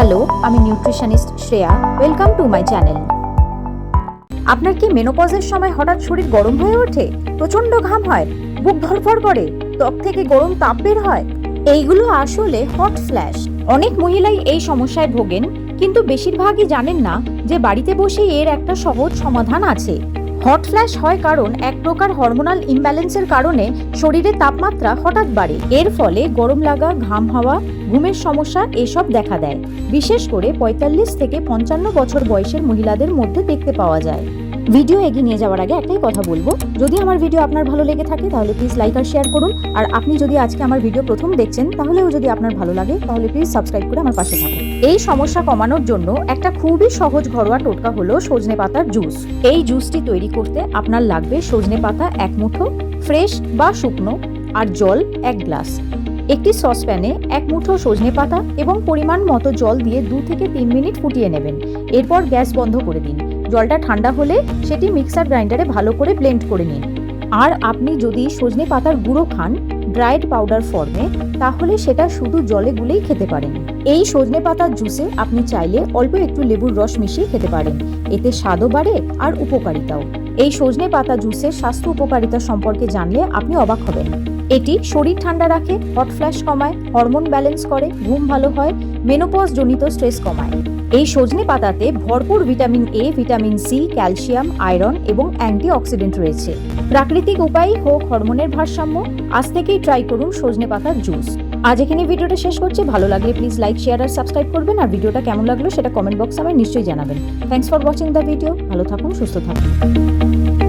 Hello, আমি nutritionist Shreya. Welcome to my channel আপনার কি মেনোপজের সময় হঠাৎ শরীর গরম হয়ে ওঠে? প্রচণ্ড ঘাম হয়, বুক ধরফর করে, ত্বক থেকে গরম তাপ বের হয়। এইগুলো আসলে হট ফ্ল্যাশ অনেক মহিলাই এই সমস্যায় ভোগেন, কিন্তু বেশিরভাগই জানেন না যে বাড়িতে বসেই এর একটা সহজ সমাধান আছে। হট ফ্ল্যাশ হয় কারণ এক প্রকার হরমোনাল ইমব্যালেন্সের কারণে শরীরে তাপমাত্রা হঠাৎ বাড়ে। এর ফলে গরম লাগা, ঘাম হওয়া, ঘুমের সমস্যা এসব দেখা দেয়। বিশেষ করে পঁয়তাল্লিশ থেকে পঞ্চান্ন বছর বয়সের মহিলাদের মধ্যে দেখতে পাওয়া যায়। ভিডিও এগিয়ে নিয়ে যাওয়ার আগে একটাই কথা বলব। যদি আমার ভিডিও আপনার ভালো লেগে থাকে, তাহলে প্লিজ লাইক আর শেয়ার করুন। আর আপনি যদি আজকে আমার ভিডিও প্রথম দেখছেন, তাহলেও যদি আপনার ভালো লাগে, তাহলে প্লিজ সাবস্ক্রাইব করে আমার পাশে থাকুন। এই সমস্যা কমানোর জন্য একটা খুবই সহজ ঘরোয়া টোটকা হলো সজনে পাতার জুস এই জুসটি তৈরি করতে আপনার লাগবে সজনে পাতা এক মুঠো ফ্রেশ বা শুকনো, আর জল এক গ্লাস একটি সসপ্যানে এক মুঠো সজনে পাতা এবং পরিমাণ মতো জল দিয়ে দু থেকে তিন মিনিট ফুটিয়ে নেবেন। এরপর গ্যাস বন্ধ করে দিন। জলটা ঠান্ডা হলে সেটি মিক্সার গ্রাইন্ডারে ভালো করে ব্লেন্ড করে নিন। আর আপনি যদি সজনে পাতার গুঁড়ো খান ড্রাইড পাউডার ফর্মে, তাহলে সেটা শুধু জলে গুলেই খেতে পারেন। এই সজনে পাতার জুসে আপনি চাইলে অল্প একটু লেবুর রস মিশিয়ে খেতে পারেন। এতে স্বাদও বাড়ে আর উপকারিতাও। এই সজনে পাতা জুসের স্বাস্থ্য উপকারিতা সম্পর্কে জানলে আপনি অবাক হবেন। এটি শরীর ঠান্ডা রাখে, হট ফ্ল্যাশ কমায়, হরমোন ব্যালেন্স করে, ঘুম ভালো হয়, মেনোপজ জনিত স্ট্রেস কমায়। এই সজনে পাতাতে ভরপুর vitamin A vitamin C calcium, iron এবং অ্যান্টিঅক্সিডেন্ট রয়েছে। প্রাকৃতিক উপায়ে হোক, হরমোনের ভারসাম্য, আজ থেকেই ট্রাই করুন সজনে পাতার জুস আজ এখানে ভিডিওটা শেষ করছি। ভালো লাগলে প্লিজ লাইক শেয়ার আর সাবস্ক্রাইব করবেন। আর ভিডিওটা কেমন লাগল সেটা কমেন্ট বক্সে আমায় নিশ্চয়ই জানাবেন। Thanks for watching the video ভালো থাকুন, সুস্থ থাকুন।